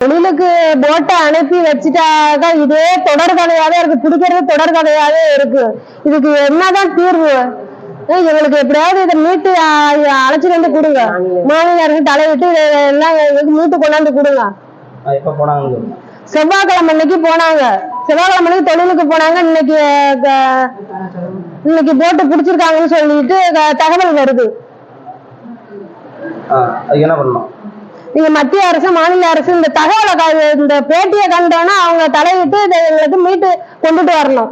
தொழிலுக்கு போட்டை அனுப்பி வச்சுட்டாக்க இதே தொடர் கதையாவே இருக்கு. பிடிக்கிறது தொடர் கதையாவே இருக்கு. இதுக்கு என்னதான் தீர்வு? எங்களுக்கு எப்படியாவது இதை மீட்டு அழைச்சிட்டு வந்து கொடுங்க. மாநில அரசு தலையிட்டு எல்லாம் எங்களுக்கு மீட்டு கொண்டாந்து கொடுங்க. செவ்வாய்க்கிழமை அன்னைக்கு போனாங்க. செவ்வாய்க்கிழமை அன்னைக்கு தொழிலுக்கு போனாங்க. இன்னைக்கு இன்னைக்கு போட்டு பிடிச்சிருக்காங்கன்னு சொல்லிட்டு தகவல் வருது. என்ன பண்ணணும்? நீங்க மத்திய அரசு மாநில அரசு இந்த தகவலை இந்த பேட்டியை கண்டோன்னா அவங்க தலையிட்டு இதை எங்களுக்கு மீட்டு கொண்டுட்டு வரணும்.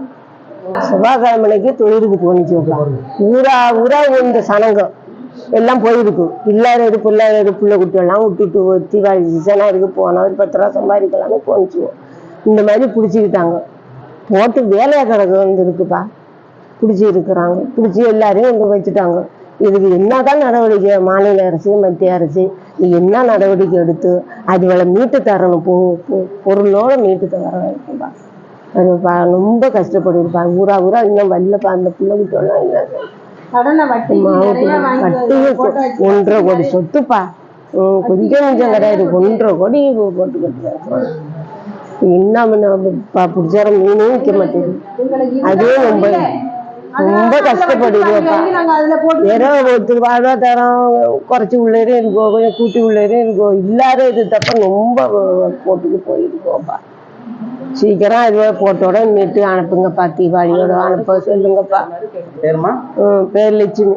செவ்வாய்க்கிழமைக்கு தொழிலுக்கு போனிச்சு ஊரா ஊரா இந்த சனங்கம் எல்லாம் போயிருக்கு. இல்லாதது பிள்ளாதது பிள்ளை குட்டி எல்லாம் விட்டுட்டு தீபாவளி சீசனாக இருக்கு போனா ஒரு பத்து ரூபா சம்பாதிக்கலாம்னு போனிச்சுவோம் இந்த மாதிரி பிடிச்சிக்கிட்டாங்க. போட்டு வேலையை கிடக்கு வந்து இருக்குப்பா. பிடிச்சி இருக்கிறாங்க. பிடிச்சி எல்லாரையும் வந்து வச்சுட்டாங்க. இதுக்கு என்னதான் நடவடிக்கை? மாநில அரசு மத்திய அரசு என்ன நடவடிக்கை எடுத்து அதுகளை மீட்டு தரணும் பொ பொருளோட மீட்டு தர இருக்குப்பா அது பா- ரொம்ப கஷ்டப்படுதுப்பா ஊரா ஊரா இன்னும் வரலப்பா அந்த பிள்ளை குட்டெல்லாம் இல்லை கடனை வட்டி நிறைய வாங்கி வட்டியும் ஒன்றரை கோடி சொத்துப்பா. கொஞ்சம் கொஞ்சம் கிடையாது. ஒன்றரை கோடி போட்டு கட்டுறாங்க என்ன பிடிச்சார மீனும் விற்க மாட்டேங்குது. அதுவும் ரொம்ப ரொம்ப கஷ்டப்படுதுப்பா போட்டு வேற ஒருத்தர் வாழ்வாதாரம் குறைச்சி உள்ளேரே கொஞ்சம் கூட்டி உள்ளேரே இருக்கோ இல்லாத இது தப்ப ரொம்ப போட்டுக்கு போயிருக்கோப்பா சீக்கிரம் அது போட்டோட மீட்டு அனுப்புங்கப்பா தீபாவளியோட அனுப்ப சொல்லுங்கப்பா. பேர் லட்சுமி.